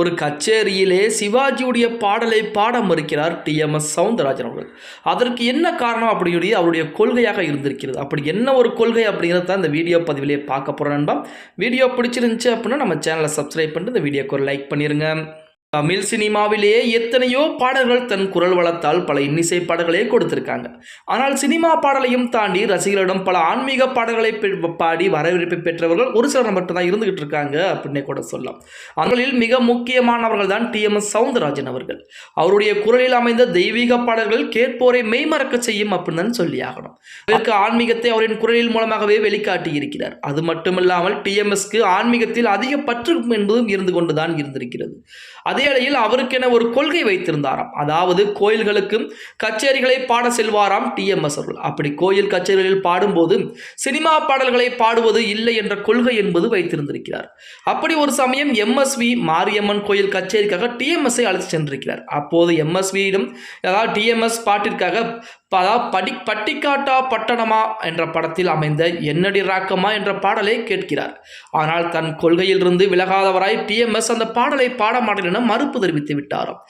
ஒரு கச்சேரியிலே சிவாஜியுடைய பாடலை பாட மறுக்கிறார் டிஎம்எஸ் சவுந்தரராஜன் அவர்கள். அதற்கு என்ன காரணம் அப்படிங்கிறது அவருடைய கொள்கையாக இருந்திருக்கிறது. அப்படி என்ன ஒரு கொள்கை அப்படிங்கிறத தான் இந்த வீடியோ பதிவிலே பார்க்க போகிறோம் நண்பா. வீடியோ பிடிச்சிருந்துச்சு அப்படின்னா நம்ம சேனலை சப்ஸ்கிரைப் பண்ணிட்டு இந்த வீடியோக்கு ஒரு லைக் பண்ணிடுங்க தமிழ் சினிமாவிலேயே எத்தனையோ பாடல்கள் தன் குரல் வளத்தால் பல இன்னிசை பாடல்களே கொடுத்திருக்காங்க. ஆனால் சினிமா பாடலையும் தாண்டி ரசிகர்களிடம் பல ஆன்மீக பாடல்களை பாடி வரவேற்பை பெற்றவர்கள் ஒரு சிலர் மட்டும்தான் இருந்துகிட்டு இருக்காங்க அப்படின்னே கூட சொல்லலாம். அவர்களில் மிக முக்கியமானவர்கள் தான் டிஎம்எஸ் சவுந்தரராஜன் அவர்கள். அவருடைய குரலில் அமைந்த தெய்வீக பாடல்கள் கேட்போரை மெய்மறக்க செய்யும் அப்படின்னு தான் சொல்லி ஆகணும். இதற்கு ஆன்மீகத்தை அவரின் குரலில் மூலமாகவே வெளிக்காட்டி இருக்கிறார் அது மட்டுமில்லாமல் டிஎம்எஸ்க்கு ஆன்மீகத்தில் அதிக பற்று என்பதும் இருந்து கொண்டுதான் இருந்திருக்கிறது. அதே வேளையில் அவருக்கென ஒரு கொள்கை வைத்திருந்தாராம். அதாவது கோயில்களுக்கும் கச்சேரிகளை பாட செல்வாராம் டிஎம்எஸ் அவர்கள். அப்படி கோயில் கச்சேரிகளில் பாடும்போது சினிமா பாடல்களை பாடுவது இல்லை என்ற கொள்கை என்பது வைத்திருந்திருக்கிறார். அப்படி ஒரு சமயம் எம்எஸ்வி மாரியம்மன் கோயில் கச்சேரிக்காக டிஎம்எஸ்ஐ அழைத்து சென்றிருக்கிறார். அப்போது எம்எஸ்வியிடம் அதாவது டிஎம்எஸ் பாட்டிற்காக அதாவது படி பட்டிக்காட்டா பட்டணமா என்ற படத்தில் அமைந்த என்னடி ராக்கமா என்ற பாடலை கேட்கிறார். ஆனால் தன் கொள்கையிலிருந்து விலகாதவராய் டிஎம்எஸ் அந்த பாடலை பாடமாட்டேன் என மறுப்பு தெரிவித்து விட்டாராம்.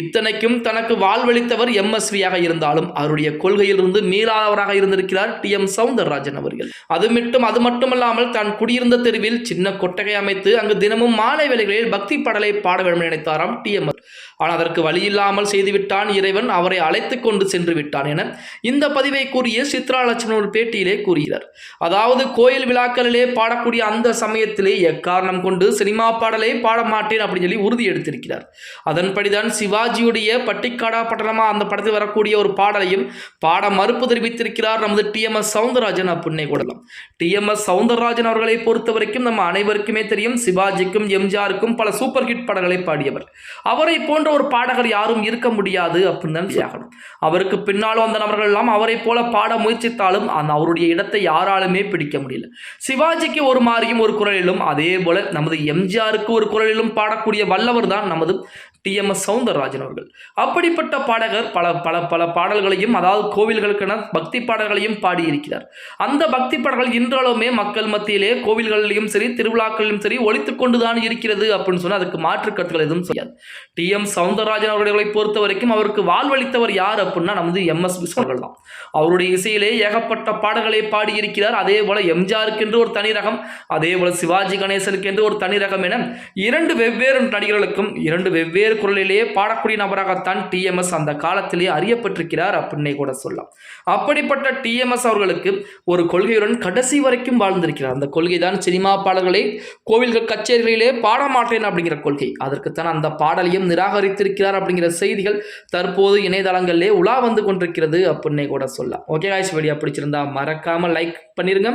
இத்தனைக்கும் தனக்கு வாழ்வளித்தவர் எம்எஸ்வியாக இருந்தாலும் அவருடைய கொள்கையிலிருந்து மீளாதவராக இருந்திருக்கிறார் டி எம் சவுந்தரராஜன் அவர்கள். அது மட்டும் அது மட்டுமல்லாமல் தான் குடியிருந்த தெருவில் சின்ன கொட்டகை அமைத்து அங்கு தினமும் மாலை வேளைகளில் பக்தி பாடலை பாட வேண்டும் நினைத்தாராம் டிஎம்எஸ் ஆனால் அதற்கு வழியில்லாமல் செய்துவிட்டான் இறைவன் அவரை அழைத்து கொண்டு சென்று விட்டான் என இந்த பதிவை கூறிய சித்ரா லட்சுமணன் ஒரு பேட்டியிலே கூறுகிறார். அதாவது கோயில் விழாக்களிலே பாடக்கூடிய அந்த சமயத்திலே எக்காரணம் கொண்டு சினிமா பாடலை பாடமாட்டேன் அப்படின்னு சொல்லி உறுதி எடுத்திருக்கிறார். அதன்படிதான் சிவாஜியுடைய பட்டிக்காடா பட்டணமா அந்த படத்தில் வரக்கூடிய ஒரு பாடலையும் பாட மறுப்பு தெரிவித்திருக்கிறார் நமது டி எம் எஸ் சவுந்தரராஜன் அப்படின்னே கூடலாம். டி எம் எஸ் சவுந்தரராஜன் அவர்களை பொறுத்த வரைக்கும் நம்ம அனைவருக்குமே தெரியும் சிவாஜிக்கும் எம்ஜிஆருக்கும் பல சூப்பர் ஹிட் பாடல்களை பாடியவர். அவரை போன்ற ஒரு பாடகர் யாரும் இருக்க முடியாது அப்படின்னு தான் ஆகணும் அவருக்கு பின்னாலும் வந்த நபர்கள் எல்லாம் அவரை போல பாட முயற்சித்தாலும் அந்த அவருடைய இடத்தை யாராலுமே பிடிக்க முடியல. சிவாஜிக்கு ஒரு மாதிரியும் ஒரு குரலிலும் அதே போல நமது எம்ஜிஆருக்கு ஒரு குரலிலும் பாடக்கூடிய வல்லவர் தான் நமது டிஎம்எஸ் சவுந்தரராஜன் அவர்கள். அப்படிப்பட்ட பாடகர் பல பல பல பாடல்களையும் அதாவது கோவில்களுக்கென பக்தி பாடல்களையும் பாடியிருக்கிறார். அந்த பக்தி பாடல்கள் இன்றளவுமே மக்கள் மத்தியிலே கோவில்களிலும் சரி திருவிழாக்களிலும் சரி ஒழித்துக் கொண்டுதான் இருக்கிறது அப்படின்னு சொன்னால் அதுக்கு மாற்று கருத்துக்கள் எதுவும் செய்யாது டி எம் சவுந்தரராஜன் அவர்களை பொறுத்த வரைக்கும் அவருக்கு வாழ்வளித்தவர் யார் அப்படின்னா நமது எம் எஸ் அவர்கள் தான் அவருடைய இசையிலே ஏகப்பட்ட பாடல்களை பாடியிருக்கிறார். அதே போல எம்ஜிஆருக்கு என்று ஒரு தனி ரகம் அதே போல சிவாஜி கணேசனுக்கு என்று ஒரு தனி ரகம் என இரண்டு வெவ்வேறு நடிகர்களுக்கும் இரண்டு வெவ்வேறு குரலிலேயே பாடக்கூடிய நபராகத்தான் டிஎம்எஸ் அந்த காலத்திலே அறியப்பட்டிருக்கிறார் அப்படின்னே கூட சொல்லலாம். அப்படிப்பட்ட டிஎம்எஸ் அவர்களுக்கு ஒரு கொள்கையுடன் கடைசி வரைக்கும் வாழ்ந்திருக்கிறார். அந்த கொள்கை தான் சினிமா பாடல்களை கோவில்கள் கச்சேரிகளிலே பாட மாட்டேன் அப்படிங்கிற கொள்கை. அதற்குத்தான் அந்த பாடலையும் நிராகரித்திருக்கிறார் அப்படிங்கிற செய்திகள் தற்போது இணையதளங்களிலே உலா வந்து கொண்டிருக்கிறது. அப்படின்னே கூட சொல்லலாம். ஓகே காய்ச்சி வீடியோ பிடிச்சிருந்தா மறக்காம லைக் பண்ணிருங்க.